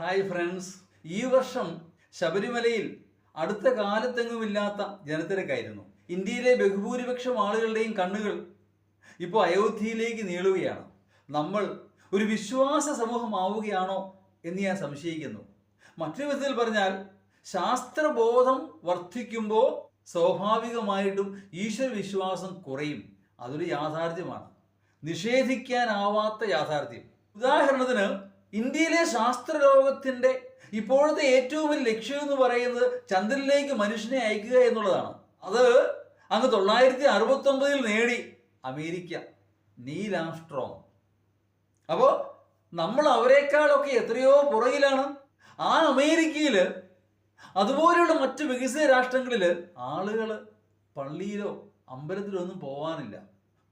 Hi friends ഈ വർഷം ശബരിമലയിൽ അടുത്ത കാലത്തെങ്ങുമില്ലാത്ത ജനത്തിരക്കായിരുന്നു. ഇന്ത്യയിലെ ബഹുഭൂരിപക്ഷം ആളുകളുടെയും കണ്ണുകൾ ഇപ്പോൾ അയോധ്യയിലേക്ക് നീളുകയാണ്. നമ്മൾ ഒരു വിശ്വാസ സമൂഹമാവുകയാണോ എന്ന് ഞാൻ സംശയിക്കുന്നു. മറ്റൊരു വിധത്തിൽ പറഞ്ഞാൽ ശാസ്ത്രബോധം വർദ്ധിക്കുമ്പോൾ സ്വാഭാവികമായിട്ടും ഈശ്വര വിശ്വാസം കുറയും. അതൊരു യാഥാർത്ഥ്യമാണ്. നിഷേധിക്കാനാവാത്ത യാഥാർത്ഥ്യം. ഉദാഹരണത്തിന് ഇന്ത്യയിലെ ശാസ്ത്ര ലോകത്തിന്റെ ഇപ്പോഴത്തെ ഏറ്റവും വലിയ ലക്ഷ്യം എന്ന് പറയുന്നത് ചന്ദ്രനിലേക്ക് മനുഷ്യനെ അയക്കുക എന്നുള്ളതാണ്. അത് അങ്ങ് തൊള്ളായിരത്തി അറുപത്തി ഒമ്പതിൽ നേടി അമേരിക്ക നീൽ ആംസ്ട്രോങ്. അപ്പോൾ നമ്മൾ അവരെക്കാളൊക്കെ എത്രയോ പുറകിലാണ്. ആ അമേരിക്കയിൽ അതുപോലെയുള്ള മറ്റ് വികസിത രാഷ്ട്രങ്ങളിൽ ആളുകൾ പള്ളിയിലോ അമ്പലത്തിലോ ഒന്നും പോവാനില്ല.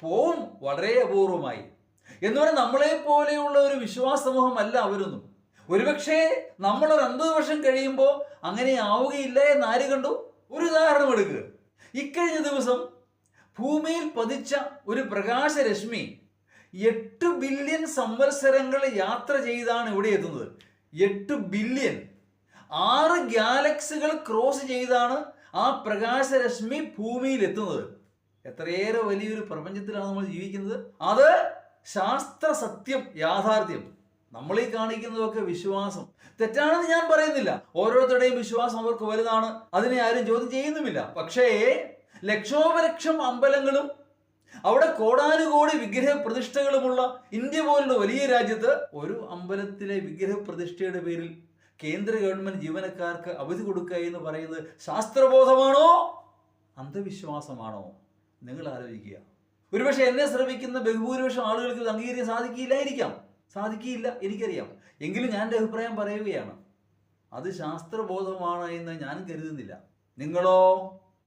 പോവും വളരെ അപൂർവമായി. എന്ന് പറഞ്ഞാൽ നമ്മളെ പോലെയുള്ള ഒരു വിശ്വാസ സമൂഹമല്ല അവരൊന്നും. ഒരുപക്ഷെ ഒരു അൻപത് വർഷം കഴിയുമ്പോൾ അങ്ങനെ ആവുകയില്ല എന്ന് ആര് കണ്ടു? ഒരു ഉദാഹരണം എടുക്കുക ഇക്കഴിഞ്ഞ ദിവസം ഭൂമിയിൽ പതിച്ച ഒരു പ്രകാശരശ്മി എട്ട് ബില്യൺ സംവത്സരങ്ങൾ യാത്ര ചെയ്താണ് ഇവിടെ എത്തുന്നത്. എട്ട് ബില്യൺ. ആറ് ഗാലക്സികൾ ക്രോസ് ചെയ്താണ് ആ പ്രകാശരശ്മി ഭൂമിയിൽ എത്തുന്നത്. എത്രയേറെ വലിയൊരു പ്രപഞ്ചത്തിലാണ് നമ്മൾ ജീവിക്കുന്നത്? അത് ശാസ്ത്ര സത്യം യാഥാർത്ഥ്യം. ഈ കാണിക്കുന്നതൊക്കെ വിശ്വാസം. തെറ്റാണെന്ന് ഞാൻ പറയുന്നില്ല. ഓരോരുത്തരുടെയും വിശ്വാസം അവർക്ക് വലുതാണ്. അതിനെ ആരും ചോദ്യം ചെയ്യുന്നുമില്ല. പക്ഷേ ലക്ഷോപലക്ഷം അമ്പലങ്ങളും അവിടെ കോടാനുകോടി വിഗ്രഹ പ്രതിഷ്ഠകളുമുള്ള ഇന്ത്യ പോലുള്ള വലിയ രാജ്യത്ത് ഒരു അമ്പലത്തിലെ വിഗ്രഹ പ്രതിഷ്ഠയുടെ പേരിൽ കേന്ദ്ര ഗവൺമെന്റ് ജീവനക്കാർക്ക് അവധി കൊടുക്കുക എന്ന് പറയുന്നത് ശാസ്ത്രബോധമാണോ? അന്ധവിശ്വാസമാണോ? നിങ്ങൾ ആലോചിക്കുക. ഒരുപക്ഷെ എന്നെ ശ്രമിക്കുന്ന ബഹുഭൂരിപക്ഷം ആളുകൾക്ക് അംഗീകരിക്കാൻ സാധിക്കില്ലായിരിക്കാം സാധിക്കില്ല എനിക്കറിയാം. എങ്കിലും ഞാൻ എന്റെ അഭിപ്രായം പറയുകയാണ്. അത് ശാസ്ത്രബോധമാണ് എന്ന് ഞാൻ കരുതുന്നില്ല. നിങ്ങളോ?